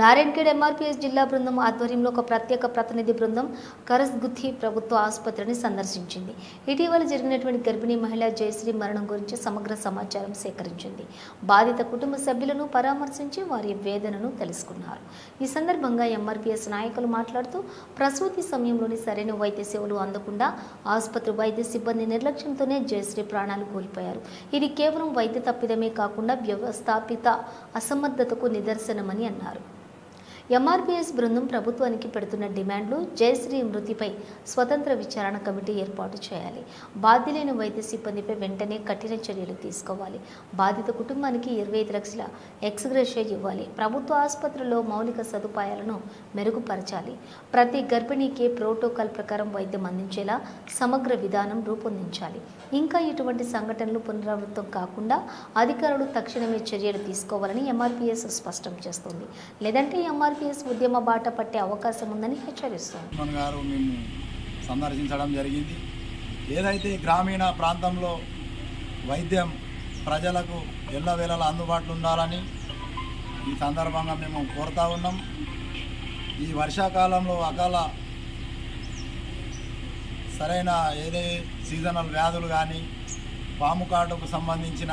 Narayankhed MRPS జిల్లా బృందం ఆధ్వర్యంలో ఒక ప్రత్యేక ప్రతినిధి బృందం కరస్గుత్తి ప్రభుత్వ ఆసుపత్రిని సందర్శించింది. ఇటీవల జరిగినటువంటి గర్భిణీ మహిళ జయశ్రీ మరణం గురించి సమగ్ర సమాచారం సేకరించింది. బాధిత కుటుంబ సభ్యులను పరామర్శించి వారి వేదనను తెలుసుకున్నారు. ఈ సందర్భంగా ఎంఆర్పీఎస్ నాయకులు మాట్లాడుతూ ప్రసూతి సమయంలోని సరైన వైద్య సేవలు అందకుండా ఆసుపత్రి వైద్య సిబ్బంది నిర్లక్ష్యంతోనే జయశ్రీ ప్రాణాలు కోల్పోయారు. ఇది కేవలం వైద్య తప్పిదమే కాకుండా వ్యవస్థాపిత అసమర్థతకు నిదర్శనమని అన్నారు. ఎంఆర్పీఎస్ బృందం ప్రభుత్వానికి పెడుతున్న డిమాండ్లు జయశ్రీ మృతిపై స్వతంత్ర విచారణ కమిటీ ఏర్పాటు చేయాలి. బాధ్యులైన వైద్య సిబ్బందిపై వెంటనే కఠిన చర్యలు తీసుకోవాలి. బాధిత కుటుంబానికి ఇరవై ఐదు లక్షల ఎక్స్గ్రెషే ఇవ్వాలి. ప్రభుత్వ ఆసుపత్రుల్లో మౌలిక సదుపాయాలను మెరుగుపరచాలి. ప్రతి గర్భిణీకి ప్రోటోకాల్ ప్రకారం వైద్యం అందించేలా సమగ్ర విధానం రూపొందించాలి. ఇంకా ఇటువంటి సంఘటనలు పునరావృతం కాకుండా అధికారులు తక్షణమే చర్యలు తీసుకోవాలని ఎంఆర్పీఎస్ స్పష్టం చేస్తోంది. లేదంటే ఎంఆర్పీ ఎంఆర్పీఎస్ ఉద్యమ బాట పట్టే అవకాశం ఉందని హెచ్చరిస్తుంది. గారు మేము సందర్శించడం జరిగింది. ఏదైతే గ్రామీణ ప్రాంతంలో వైద్యం ప్రజలకు ఎల్లవేళలా అందుబాటులో ఉండాలని ఈ సందర్భంగా మేము కోరుతా ఉన్నాం. ఈ వర్షాకాలంలో అకాల సరైన ఏదే సీజనల్ వ్యాధులు కానీ పాము కాటుకు సంబంధించిన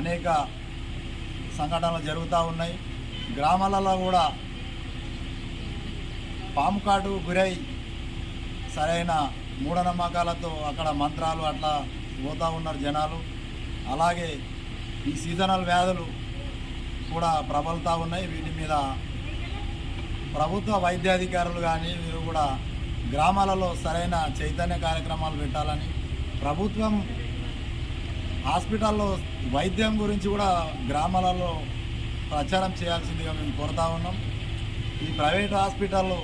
అనేక సంఘటనలు జరుగుతూ ఉన్నాయి. గ్రామాలలో కూడా పాము కాటు గురై సరైన మూఢనమ్మకాలతో అక్కడ మంత్రాలు అట్లా పోతూ ఉన్నారు జనాలు. అలాగే ఈ సీజనల్ వ్యాధులు కూడా ప్రబలుతూ ఉన్నాయి. వీటి మీద ప్రభుత్వ వైద్యాధికారులు కానీ వీరు కూడా గ్రామాలలో సరైన చైతన్య కార్యక్రమాలు పెట్టాలని ప్రభుత్వం హాస్పిటల్లో వైద్యం గురించి కూడా గ్రామాలలో ప్రచారం చేయాల్సిందిగా మేము కోరుతా ఉన్నాం. ఈ ప్రైవేట్ హాస్పిటల్లో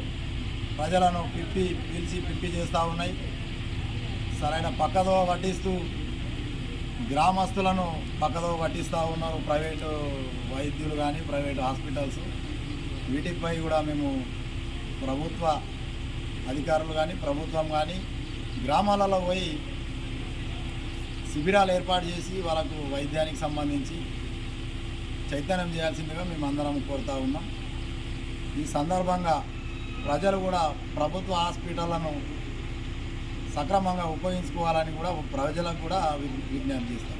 ప్రజలను పిప్పి పిలిచి పిప్పి చేస్తూ ఉన్నాయి. సరైన పక్కదో పట్టిస్తూ గ్రామస్తులను పక్కదో పట్టిస్తూ ఉన్నారు ప్రైవేటు వైద్యులు కానీ ప్రైవేట్ హాస్పిటల్స్. వీటిపై కూడా మేము ప్రభుత్వ అధికారులు కానీ ప్రభుత్వం కానీ గ్రామాలలో పోయి శిబిరాలు ఏర్పాటు చేసి వాళ్ళకు వైద్యానికి సంబంధించి చైతన్యం చేయాల్సిందిగా మేము అందరం కోరుతా ఉన్నాం. ఈ సందర్భంగా ప్రజలు కూడా ప్రభుత్వ హాస్పిటళ్ళను సక్రమంగా ఉపయోగించుకోవాలని కూడా ప్రజలకు కూడా విజ్ఞప్తి చేస్తాం.